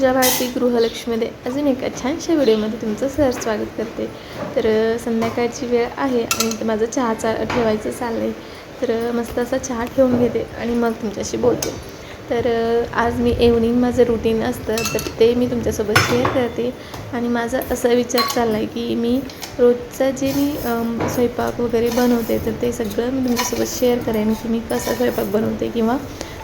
पूजा भारती गृहलक्ष्मीमध्ये अजून एका छानशा व्हिडिओमध्ये तुमचं सर स्वागत करते. तर संध्याकाळची वेळ आहे आणि इथं माझं चहा चा ठेवायचं चाललं आहे तर मस्त असा चहा ठेवून घेते आणि मग तुमच्याशी बोलते. तर आज मी इव्हनिंग माझं रुटीन असतं तर ते मी तुमच्यासोबत शेअर करते. आणि माझा असा विचार चालला आहे की मी रोजचा जे मी स्वयंपाक वगैरे बनवते तर ते सगळं मी तुमच्यासोबत शेअर करेन की मी कसा स्वयंपाक बनवते किंवा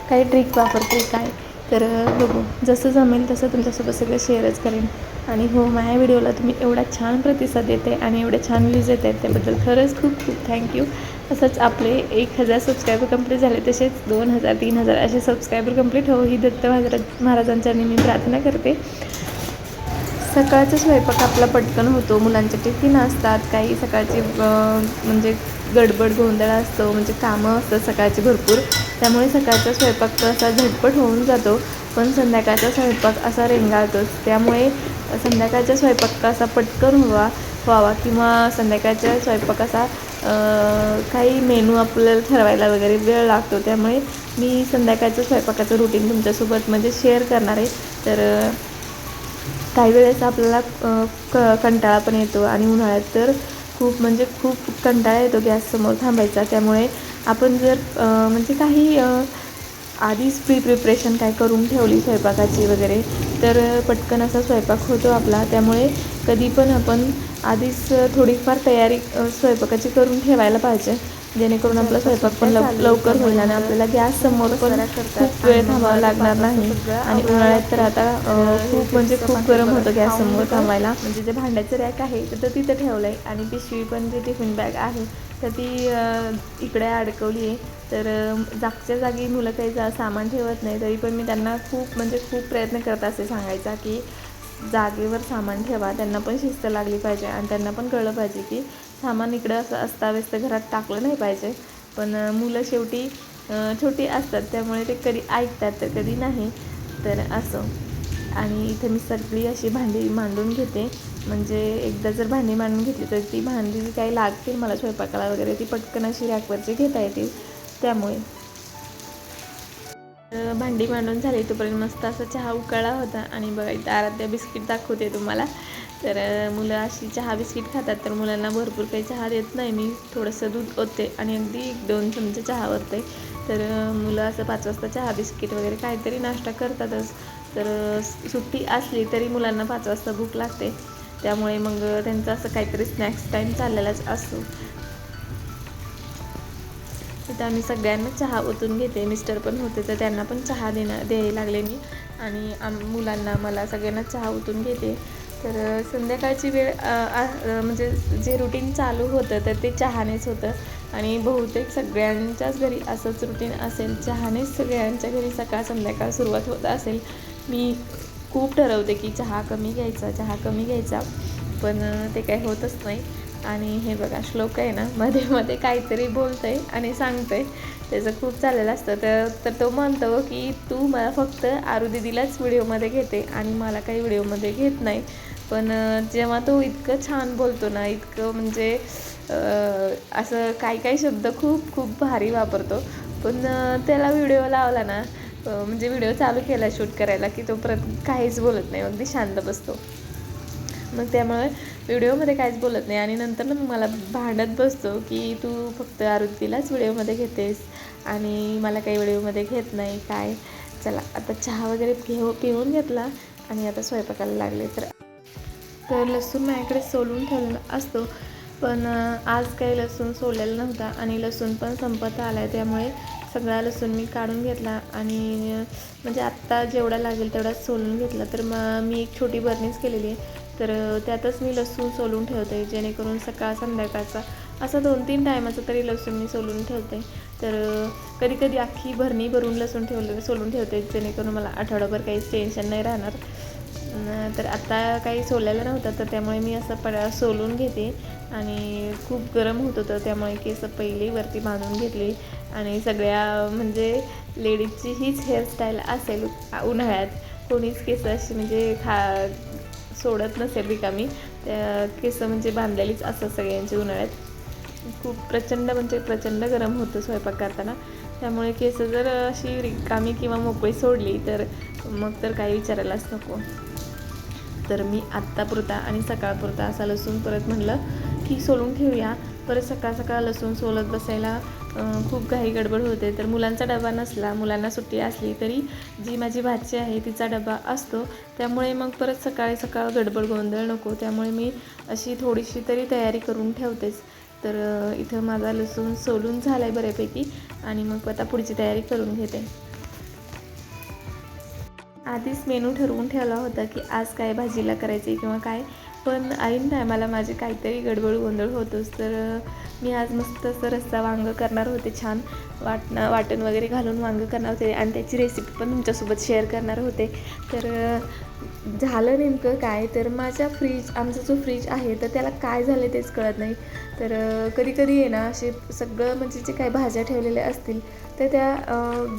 काही ट्रिक वापरते काय तर बघू. जसं जमेल तसं तुमच्यासोबत सगळं शेअरच करेन. आणि हो माझ्या व्हिडिओला तुम्ही एवढा छान प्रतिसाद देते आणि एवढे छान व्ह्यूज येत आहेत त्याबद्दल खरंच खूप खूप थँक्यू असंच आपले एक हजार सबस्क्रायबर कंप्लीट झाले तसेच दोन हजार तीन हजार असे सबस्क्रायबर कंप्लीट हो ही दत्त महाराज महाराजांच्या मी प्रार्थना करते. सकाळचा स्वयंपाक आपला पटकन होतो. मुलांचे टिफिन असतात. काही सकाळची म्हणजे गडबड गोंधळ असतो. म्हणजे कामं असतात सकाळची भरपूर. त्यामुळे सकाळचा स्वयंपाक असा झटपट होऊन जातो पण संध्याकाळचा स्वयंपाक असा रेंगाळतोच. त्यामुळे संध्याकाळच्या स्वयंपाक असा पटकन व्हावा व्हावा किंवा संध्याकाळच्या स्वयंपाक असा काही मेनू आपल्याला ठरवायला वगैरे वेळ लागतो. त्यामुळे मी संध्याकाळचं स्वयंपाकाचं रुटीन तुमच्यासोबत म्हणजे शेअर करणार आहे. तर काही वेळेस आपल्याला क कंटाळा पण येतो आणि उन्हाळ्यात तर खूप म्हणजे खूप कंटाळा येतो गॅससमोर थांबायचा. त्यामुळे आपण जर म्हणजे काही आधीच प्री प्रिपरेशन काय करून ठेवली स्वयंपाकाची वगैरे तर पटकन असा स्वयंपाक होतो आपला. त्यामुळे कधी पण आपण आधीच थोडीफार तयारी स्वयंपाकाची करून ठेवायला पाहिजे. जेणेकरून आपला स्वयंपाक पण लव लवकर होईल आणि आपल्याला गॅस समोर पण खूप वेळ थांबावा लागणार नाही. आणि उन्हाळ्यात तर आता खूप म्हणजे खूप गरम होतं गॅस समोर थांबायला. म्हणजे जे भांड्याचं रॅक आहे तर तिथं ठेवलं आहे आणि पिशवी पण जी टिफिन बॅग आहे तर ती इकडे अडकवली आहे. तर जागच्या जागी मुलं काही जा सामान ठेवत नाही तरी पण मी त्यांना खूप म्हणजे खूप प्रयत्न करत असे सांगायचा की जागेवर सामान ठेवा. त्यांना पण शिस्त लागली पाहिजे आणि त्यांना पण कळलं पाहिजे की सामान इकडं असं अस्ताव्यस्त घरात टाकलं नाही पाहिजे. पण मुलं शेवटी छोटी असतात. त्यामुळे ते कधी ऐकतात तर कधी नाही. तर असं. आणि इथे मी सगळी अशी भांडी मांडून घेते. म्हणजे एकदा जर भांडी मांडून घेतली तर ती भांडी जी काही लागतील मला स्वयंपाकाला वगैरे ती पटकन अशी रॅकवरची घेता येतील. त्यामुळे. भांडी मांडून झाली तोपर्यंत मस्त असा चहा उकळला होता. आणि बघा इथं आराध्या बिस्किट दाखवते तुम्हाला. तर मुलं अशी चहा बिस्किट खातात तर मुलांना भरपूर काही चहा देत नाही. मी थोडंसं दूध ओतते आणि अगदी एक दोन चमचे चहा ओतते. तर मुलं असं पाच वाजता चहा बिस्किट वगैरे काहीतरी नाश्ता करतातच. तर सुट्टी असली तरी मुलांना पाच वाजता भूक लागते. त्यामुळे मग त्यांचं असं काहीतरी स्नॅक्स टाईम चाललेलाच असतो. तिथं आम्ही सगळ्यांना चहा ओतून घेते. मिस्टर पण होते तर त्यांना पण चहा देणं द्यायला लागले मी. आणि आम मुलांना मला सगळ्यांना चहा ओतून घेते. तर संध्याकाळची वेळ म्हणजे जे रुटीन चालू होतं तर ते चहानेच होतं. आणि बहुतेक सगळ्यांच्याच घरी असंच रुटीन असेल. चहानेच सगळ्यांच्या घरी सकाळ संध्याकाळ सुरुवात होत असेल. मी खूप ठरवते की चहा कमी घ्यायचा चहा कमी घ्यायचा. पण ते काही होतच नाही. आणि हे बघा श्लोक आहे ना मध्ये मध्ये काहीतरी बोलतंय आणि सांगतंय. त्याचं खूप चाललेलं असतं. तर तर तो म्हणतो की तू मला फक्त आरू दिदीलाच व्हिडिओमध्ये घेते आणि मला काही व्हिडिओमध्ये घेत नाही. पण जेव्हा तो इतकं छान बोलतो ना इतकं म्हणजे असं काही काही शब्द खूप खूप भारी वापरतो. पण त्याला व्हिडिओ लावला ना म्हणजे व्हिडिओ चालू केला शूट करायला की तो परत काहीच बोलत नाही अगदी शांत बसतो. मग त्यामुळे व्हिडिओमध्ये काहीच बोलत नाही आणि नंतर ना मग मला भांडत बसतो की तू फक्त आरुतीलाच व्हिडिओमध्ये घेतेस आणि मला काही व्हिडिओमध्ये घेत नाही काय? चला आता चहा वगैरे घेऊ पिऊन घेतला आणि आता स्वयंपाकाला लागले. तर तर लसूण माझ्याकडे सोलून ठेवलेला असतो. पण आज काही लसूण सोललेला नव्हता आणि लसूण पण संपत आला आहे त्यामुळे सगळा लसूण मी काढून घेतला आणि म्हणजे आत्ता जेवढा लागेल तेवढाच सोलून घेतला. तर मग मी एक छोटी बर्नीच केलेली आहे. तर त्यातच मी लसूण सोलून ठेवते जेणेकरून सकाळ संध्याकाळचा असं दोन तीन टायमाचं तरी लसूण मी सोलून ठेवते. तर कधी कधी अख्खी भरणी भरून लसूण ठेवलं सोलून ठेवते जेणेकरून मला आठवडाभर काहीच टेन्शन नाही राहणार. तर आता काही सोलायला नव्हतं तर त्यामुळे मी असं पडा सोलून घेते. आणि खूप गरम होत होतं त्यामुळे केस पहिली वरती बांधून घेतली. आणि सगळ्या म्हणजे लेडीजची हीच हेअरस्टाईल असेल उन्हाळ्यात. कोणीच केस अशी म्हणजे खा सोडत नसेल रिकामी. त्या केस म्हणजे बांधलेलीच असतात सगळ्यांची उन्हाळ्यात. खूप प्रचंड म्हणजे प्रचंड गरम होतं स्वयंपाक करताना. त्यामुळे केस जर अशी रिकामी किंवा मोकळी सोडली तर मग तर काही विचारायलाच नको. तर मी आत्तापुरता आणि सकाळपुरता असा लसूण परत म्हणलं की सोलून ठेवूया. परत सकाळ सकाळ लसूण सोलत बसायला खूप घाई गडबड होते. तर मुलांचा डबा नसला मुलांना सुट्टी असली तरी जी माझी भाची आहे तिचा डबा असतो. त्यामुळे मग परत सकाळी सकाळ गडबड गोंधळ नको. त्यामुळे मी अशी थोडीशी तरी तयारी करून ठेवतेच. तर इथं माझा लसूण सोलून झाला आहे बऱ्यापैकी आणि मग आता पुढची तयारी करून घेते. आधीच मेनू ठरवून ठेवला होता की आज काय भाजीला करायचे किंवा काय. पण ऐन टायमाला माझे काहीतरी गडबड गोंधळ होतोच तर मी आज मस्त असं रस्सा वांग करणार होते छान. वाटणं वाटण वगैरे घालून वांगं करणार होते आणि त्याची रेसिपी पण तुमच्यासोबत शेअर करणार होते. तर झालं नेमकं काय? तर माझ्या फ्रीज आमचा जो फ्रीज आहे तर त्याला काय झालं तेच कळत नाही. तर कधी कधी आहे ना असे सगळं म्हणजे जे काही भाज्या ठेवलेल्या असतील तर त्या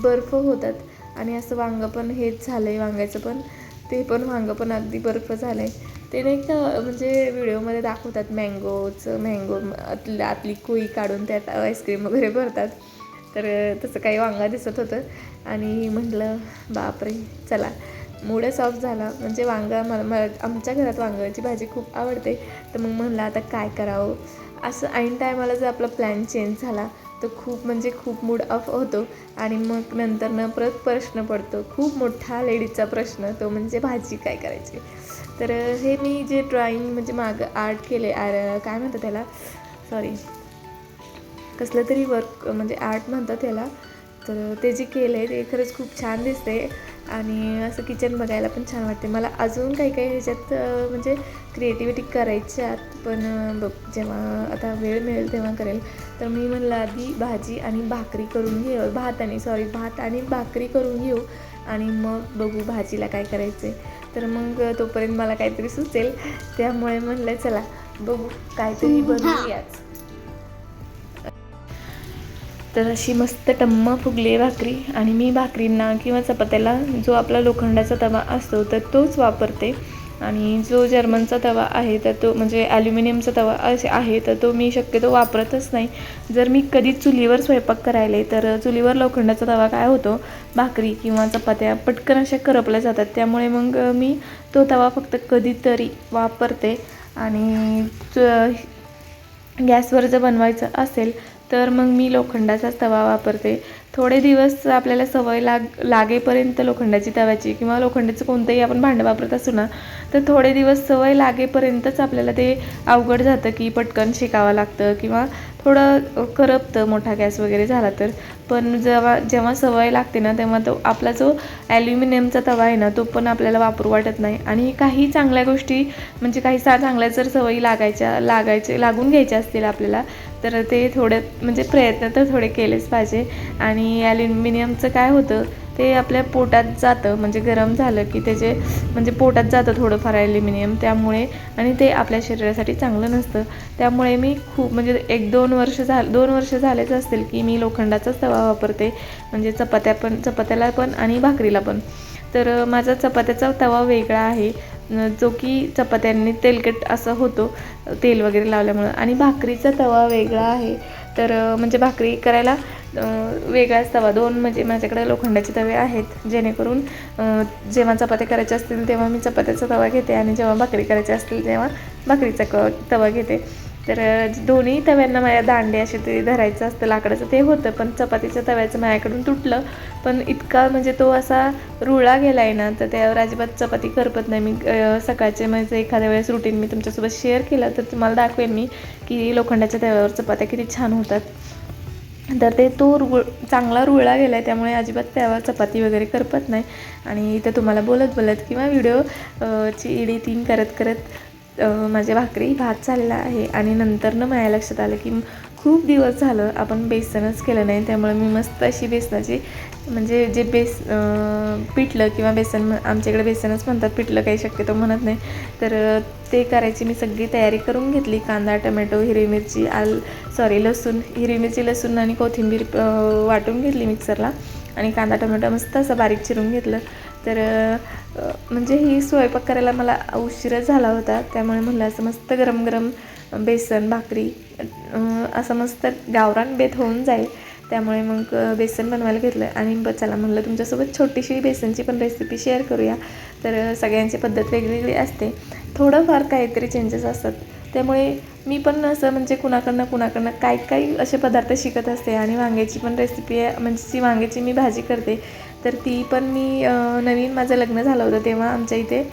बर्फ होतात. आणि असं वांगं पण हेच झालं आहे वांग्याचं पण. ते पण वांगं पण अगदी बर्फ झालं आहे ते नाही का म्हणजे व्हिडिओमध्ये दाखवतात मँगोचं मँगो आतली आतली कुई काढून त्यात आईस्क्रीम वगैरे भरतात. तर तसं काही वांगा दिसत होतं. आणि म्हटलं बापरे चला. मूडच ऑफ झाला. म्हणजे वांगा मला मला आमच्या घरात वांग्याची भाजी खूप आवडते. तर मग म्हणलं आता काय करावं? असं ऐन टायमाला जर आपला प्लॅन चेंज झाला तर खूप म्हणजे खूप मूड ऑफ होतो. आणि मग नंतर न परत प्रश्न पडतो. खूप मोठा लेडीजचा प्रश्न तो म्हणजे भाजी काय करायची? तर हे मी जे ड्रॉइंग म्हणजे मागं आर्ट केले आर काय म्हणतात त्याला? सॉरी कसलं तरी वर्क म्हणजे आर्ट म्हणतात त्याला. तर ते जे केलं आहे ते खरंच खूप छान दिसते आणि असं किचन बघायला पण छान वाटते मला अजून काही काही ह्याच्यात म्हणजे क्रिएटिव्हिटी करायच्यात पण बघ जेव्हा आता वेळ मिळेल तेव्हा करेल. तर मी म्हणलं आधी भाजी आणि भाकरी करून घेऊ. भात आणि सॉरी भात आणि भाकरी करून घेऊ आणि मग बघू भाजीला काय करायचे तर मग तोपर्यंत मला काहीतरी सुचेल. त्यामुळे म्हणलं चला बघू. काहीतरी बनवूयाच तर अशी मस्त टम्म फुगली आहे भाकरी. आणि मी भाकरींना किंवा चपात्याला जो आपला लोखंडाचा तवा असतो तर तोच वापरते. आणि जो जर्मनचा तवा आहे तर तो म्हणजे ॲल्युमिनियमचा तवा असे आहे तर तो मी शक्यतो वापरतच नाही. जर मी कधी चुलीवर स्वयंपाक करायले तर चुलीवर लोखंडाचा तवा काय होतो? भाकरी किंवा चपात्या पटकन अशा करपल्या जातात. त्यामुळे मग मी तो तवा फक्त कधीतरी वापरते. आणि च- गॅसवर जर बनवायचं असेल तर मग मी लोखंडाचाच तवा वापरते. थोडे दिवस आपल्याला सवय लाग लागेपर्यंत लोखंडाची तव्याची किंवा लोखंडाचं कोणतंही आपण भांडं वापरत असू ना तर थोडे दिवस सवय लागेपर्यंतच आपल्याला ते अवघड जातं की पटकन शेकावं लागतं किंवा थोडं करपतं मोठा गॅस वगैरे झाला तर. पण जेव्हा जेव्हा सवय लागते ना तेव्हा तो आपला जो ॲल्युमिनियमचा तवा आहे ना तो पण आपल्याला वापरू वाटत नाही. आणि काही चांगल्या गोष्टी म्हणजे काही सा चांगल्या जर सवयी लागायच्या लागायचे लागून घ्यायच्या असतील आपल्याला तर ते थोडं म्हणजे प्रयत्न तर थोडे केलेच पाहिजे. आणि ॲल्युमिनियमचं काय होतं ते आपल्या पोटात जातं म्हणजे गरम झालं की त्याचे म्हणजे पोटात जातं थोडंफार ॲल्युमिनियम त्यामुळे आणि ते आपल्या शरीरासाठी चांगलं नसतं. त्यामुळे मी खूप म्हणजे एक दोन वर्ष झालं दोन वर्ष झालेच असतील की मी लोखंडाचाच तवा वापरते. म्हणजे चपात्या पण चपात्याला पण आणि भाकरीला पण. तर माझा चपात्याचा तवा वेगळा आहे. जो की चपात्यांनी तेलकट असं होतो तेल वगैरे लावल्यामुळं. आणि भाकरीचा तवा वेगळा आहे. तर म्हणजे भाकरी करायला वेगळाच तवा. दोन म्हणजे माझ्याकडे लोखंडाचे तवे आहेत. जेणेकरून जेव्हा चपात्या करायच्या असतील तेव्हा मी चपात्याचा तवा घेते. आणि जेव्हा भाकरी करायच्या असतील तेव्हा भाकरीचा क तवा घेते. तर दोन्ही तव्यांना माझ्या दांडे असे ते धरायचं असतं लाकडाचं ते होतं पण चपातीच्या तव्याचं माझ्याकडून तुटलं. पण इतका म्हणजे तो असा रुळा गेला आहे ना तर त्यावर अजिबात चपाती करपत नाही. मी सकाळचे म्हणजे एखाद्या वेळेस रुटीन मी तुमच्यासोबत शेअर केलं तर तुम्हाला दाखवेन मी की लोखंडाच्या तव्यावर चपात्या किती छान होतात. तर ते तो रुळ चांगला रुळला गेला आहे त्यामुळे अजिबात त्यावर चपाती वगैरे करपत नाही. आणि इथं तुम्हाला बोलत बोलत किंवा व्हिडिओ ची ची तीन करत करत माझे भाकरी भात झालेला आहे आणि नंतरनं माझ्या लक्षात आलं की खूप दिवस झालं आपण बेसनच केलं नाही. त्यामुळे मी मस्त अशी बेसनाची म्हणजे जे बेस पिठलं किंवा बेसन आमच्याकडे बेसनच म्हणतात पिठलं काही शक्यतो म्हणत नाही. तर ते करायची मी सगळी तयारी करून घेतली. कांदा टमॅटो हिरवी मिरची आल सॉरी लसूण हिरवी मिरची लसूण आणि कोथिंबीर वाटून घेतली मिक्सरला आणि कांदा टोमॅटो मस्त असं बारीक चिरून घेतलं. तर म्हणजे ही स्वयंपाक करायला मला उशीरच झाला होता. त्यामुळे म्हणलं असं मस्त गरम गरम बेसन भाकरी असं मस्त गावरान बेत होऊन जाईल. त्यामुळे मग बेसन बनवायला घेतलं आणि ब चला म्हणलं तुमच्यासोबत छोटीशी बेसनची पण रेसिपी शेअर करूया. तर सगळ्यांची पद्धत वेगवेगळी असते. थोडंफार काहीतरी चेंजेस असतात. त्यामुळे मी पण असं म्हणजे कुणाकडनं कुणाकडनं काही काही असे पदार्थ शिकत असते आणि वांग्याची पण रेसिपी आहे म्हणजे जी वांग्याची मी भाजी करते तर ती पण मी नवीन माझं लग्न झालं होतं तेव्हा आमच्या इथे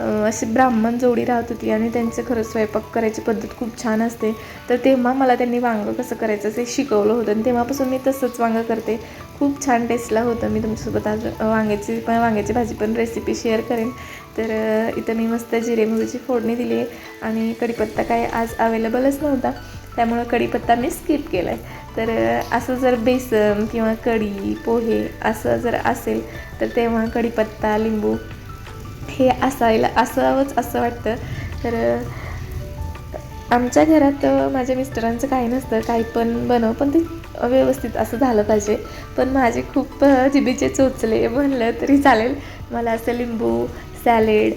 अशी ब्राह्मण जोडी राहत होती आणि त्यांचं खरंच स्वयंपाक करायची पद्धत खूप छान असते. तर तेव्हा मला त्यांनी वांगं कसं करायचं ते शिकवलं होतं आणि तेव्हापासून मी तसंच वांगं करते. खूप छान टेस्टला होतं मी तुमच्यासोबत आज वांग्याची पण वांग्याची भाजी पण रेसिपी शेअर करेन. तर इथं मी मस्त जिरे मोहरीची फोडणी दिली आहे आणि कढीपत्ता काय आज अवेलेबलच नव्हता. त्यामुळं कढीपत्ता मी स्किप केला आहे तर असं जर बेसन किंवा कढी पोहे असं जर असेल तर तेव्हा कढीपत्ता लिंबू हे असायला असावंच असं वाटतं. तर आमच्या घरात माझ्या मिस्टरांचं काही नसतं काही पण बनव पण ते व्यवस्थित असं झालं पाहिजे. पण माझे खूप जिबीचे चोचले म्हणलं तरी चालेल. मला असं लिंबू सॅलेड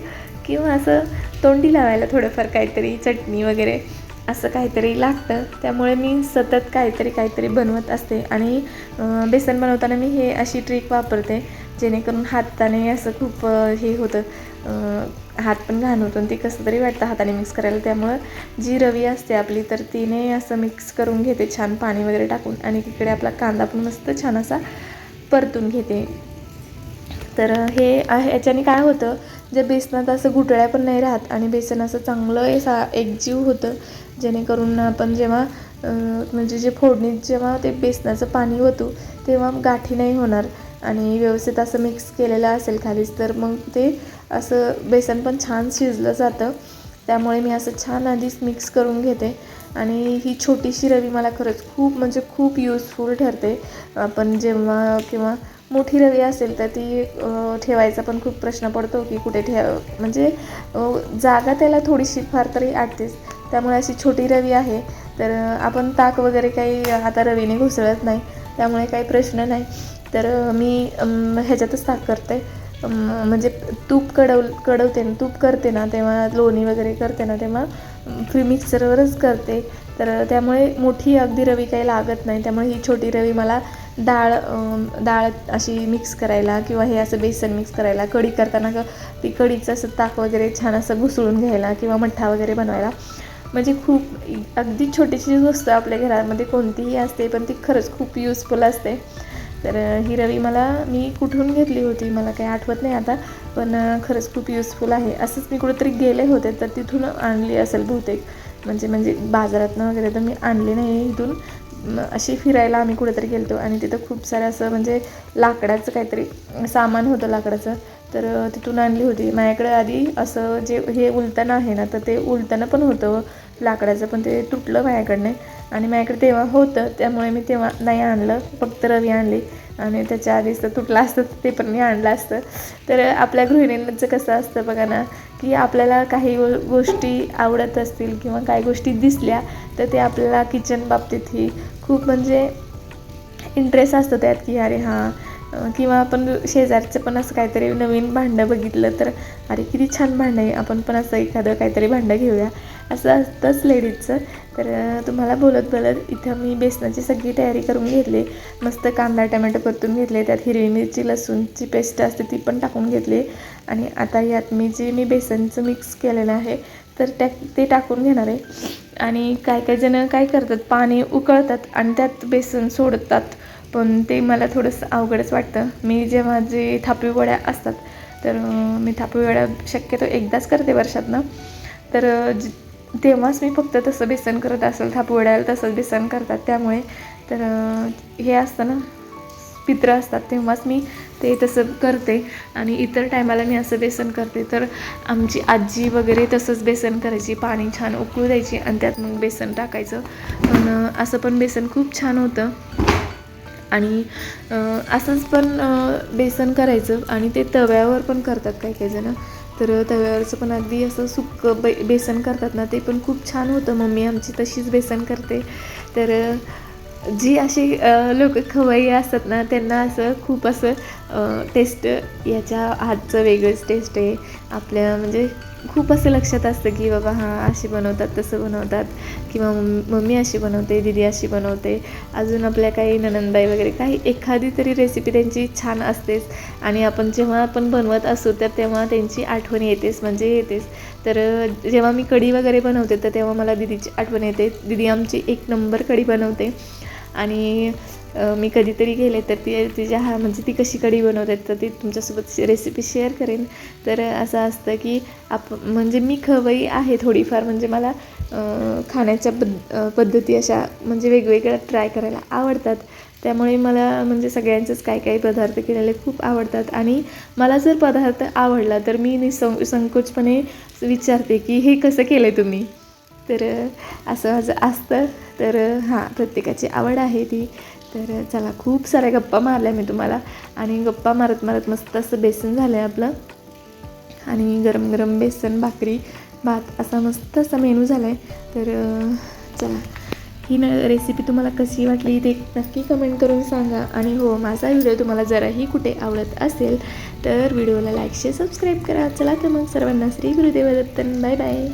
किंवा असं तोंडी लावायला थोडंफार काहीतरी चटणी वगैरे असं काहीतरी लागतं. त्यामुळे मी सतत काहीतरी काहीतरी बनवत असते. आणि बेसन बनवताना मी हे अशी ट्रिक वापरते जेणेकरून हाताने असं खूप हे होतं. हात पण घाण होतो आणि ती कसं तरी वाटतं हाताने मिक्स करायला. त्यामुळं जी रवी असते आपली तर तिने असं मिक्स करून घेते छान पाणी वगैरे टाकून. आणि तिकडे आपला कांदा पण मस्त छान असा परतून घेते. तर हे आहे याच्याने काय होतं जे बेसनात असं घुटळ्या पण नाही राहत आणि बेसन असं चांगलं असा एकजीव होतं. जेणेकरून आपण जेव्हा म्हणजे जे फोडणीत जेव्हा ते बेसनाचं पाणी होतं तेव्हा गाठी नाही होणार. आणि व्यवस्थित असं मिक्स केलेलं असेल खालीच तर मग ते असं बेसन पण छान शिजलं जातं. त्यामुळे मी असं छान आधीच मिक्स करून घेते. आणि ही छोटीशी रवी मला खरंच खूप म्हणजे खूप यूजफुल ठरते. आपण जेव्हा किंवा मोठी रवी असेल तर ती ठेवायचा पण खूप प्रश्न पडतो की कुठे ठेव म्हणजे जागा त्याला थोडीशी फार तरी आटतेच. त्यामुळे अशी छोटी रवी आहे. तर आपण ताक वगैरे काही आता रवीने घुसळत नाही त्यामुळे काही प्रश्न नाही. तर मी ह्याच्यातच ताक करते. म्हणजे तूप कडव कडवते ना तूप करते ना तेव्हा लोणी वगैरे करते ना तेव्हा फ्री मिक्सरवरच करते. तर त्यामुळे मोठी अगदी रवी काही लागत नाही. त्यामुळे ही छोटी रवी मला डाळ डाळ अशी मिक्स करायला किंवा हे असं बेसन मिक्स करायला कढी करताना ग ती कढीचं असं ताक वगैरे छान असं घुसळून घ्यायला किंवा मठ्ठा वगैरे बनवायला. म्हणजे खूप अगदी छोटीशी वस्तू आपल्या घरामध्ये कोणतीही असते पण ती खरंच खूप युजफुल असते. तर ही रवी मला मी कुठून घेतली होती मला काही आठवत नाही आता पण खरंच खूप युजफुल आहे. असंच मी कुठेतरी गेले होते तर तिथून आणली असेल बहुतेक. म्हणजे म्हणजे बाजारातनं वगैरे तर मी आणली नाही इथून. अशी फिरायला आम्ही कुठेतरी गेलतो आणि तिथं खूप सारं असं म्हणजे लाकडाचं काहीतरी सामान होतं लाकडाचं. तर तिथून आणली होती. माझ्याकडे आधी असं जे हे उलटणं आहे ना तर ते उलटणं पण होतं लाकडाचं पण ते तुटलं माझ्याकडनं. आणि माझ्याकडे तेव्हा होतं त्यामुळे मी तेव्हा नाही आणलं. फक्त रवी आणली. आणि त्याच्या आधीच तर तुटलं असतं ते पण मी आणलं असतं. तर आपल्या गृहिणींचं कसं असतं बघा ना की आपल्याला काही गोष्टी आवडत असतील किंवा काही गोष्टी दिसल्या तर ते आपल्याला किचन बाबतीत ही खूप म्हणजे इंटरेस्ट असतो त्यात की अरे हां किंवा आपण शेजारचं पण असं काहीतरी नवीन भांडं बघितलं तर अरे किती छान भांडं आहे आपण पण असं एखादं काहीतरी भांडं घेऊया. असं असतंच लेडीजचं. तर तुम्हाला बोलत बोलत इथं मी बेसनाची सगळी तयारी करून घेतली. मस्त कांदा टमॅटो परतून घेतले त्यात हिरवी मिरची लसूणची पेस्ट असते ती पण टाकून घेतली. आणि आता यात मी जे मी बेसनचं मिक्स केलेलं आहे तर त्या ते टाकून घेणार आहे. आणि काय काय जणं काय करतात पाणी उकळतात आणि त्यात बेसन सोडतात. पण ते मला थोडंसं अवघडच वाटतं. मी जेव्हा जे थापी वड्या असतात तर मी थापी वड्या शक्यतो एकदाच करते वर्षातनं. तर तेव्हाच मी फक्त तसं बेसन करत असेल थापवड्याला तसंच बेसन करतात. त्यामुळे तर हे असतं ना पित्र असतात तेव्हाच मी ते तसं करते. आणि इतर टायमाला मी असं बेसन करते. तर आमची आजी वगैरे तसंच बेसन करायची पाणी छान उकळू द्यायची आणि त्यात मग बेसन टाकायचं. पण असं पण बेसन खूप छान होतं. आणि असंच पण बेसन करायचं आणि ते तव्यावर पण करतात काही काही जणं. तर तव्यावरचं पण अगदी असं सुकं बे बेसन करतात ना ते पण खूप छान होतं. मम्मी आमची तशीच बेसन करते. तर जी अशी लोक खवय्ये असतात ना त्यांना असं खूप असं टेस्ट याच्या हातचं वेगळंच टेस्ट आहे. आपल्या म्हणजे खूप असं लक्षात असतं की बाबा हां अशी बनवतात तसं बनवतात. किंवा मम्मी अशी बनवते दीदी अशी बनवते. अजून आपल्या काही ननंदबाई वगैरे काही एखादी तरी रेसिपी त्यांची छान असतेच. आणि आपण जेव्हा आपण बनवत असू तर तेव्हा त्यांची आठवण येतेच म्हणजे येतेच. तर जेव्हा मी कढी वगैरे बनवते तर तेव्हा मला दिदीची आठवण येते. दिदी आमची एक नंबर कढी बनवते. आणि मी कधीतरी गेले तर ती तिच्या हा म्हणजे ती कशी कढी बनवतात तर ती तुमच्यासोबत रेसिपी शेअर करेन. तर असं असतं की आप म्हणजे मी खवई आहे थोडीफार म्हणजे मला खाण्याच्या पद् पद्धती अशा म्हणजे वेगवेगळ्या ट्राय करायला आवडतात. त्यामुळे मला म्हणजे सगळ्यांचेच काही काही पदार्थ केलेले खूप आवडतात. आणि मला जर पदार्थ आवडला तर मी निसं संकोचपणे विचारते की हे कसं केलं आहे तुम्ही? तर असं माझं असतं. तर हां प्रत्येकाची आवड आहे ती. तर चला खूप साऱ्या गप्पा मारल्या मी तुम्हाला. आणि गप्पा मारत मारत मस्त असं बेसन झालं आहे आपलं. आणि गरम गरम बेसन भाकरी भात असा मस्त असा मेनू झाला आहे तर चला ही न रेसिपी तुम्हाला कशी वाटली ते नक्की कमेंट करून सांगा. आणि हो माझा व्हिडिओ तुम्हाला जराही कुठे आवडत असेल तर व्हिडिओला लाईक शेअर सबस्क्राईब करा. चला तर मग सर्वांना श्री गुरुदेव दत्तन. Bye bye.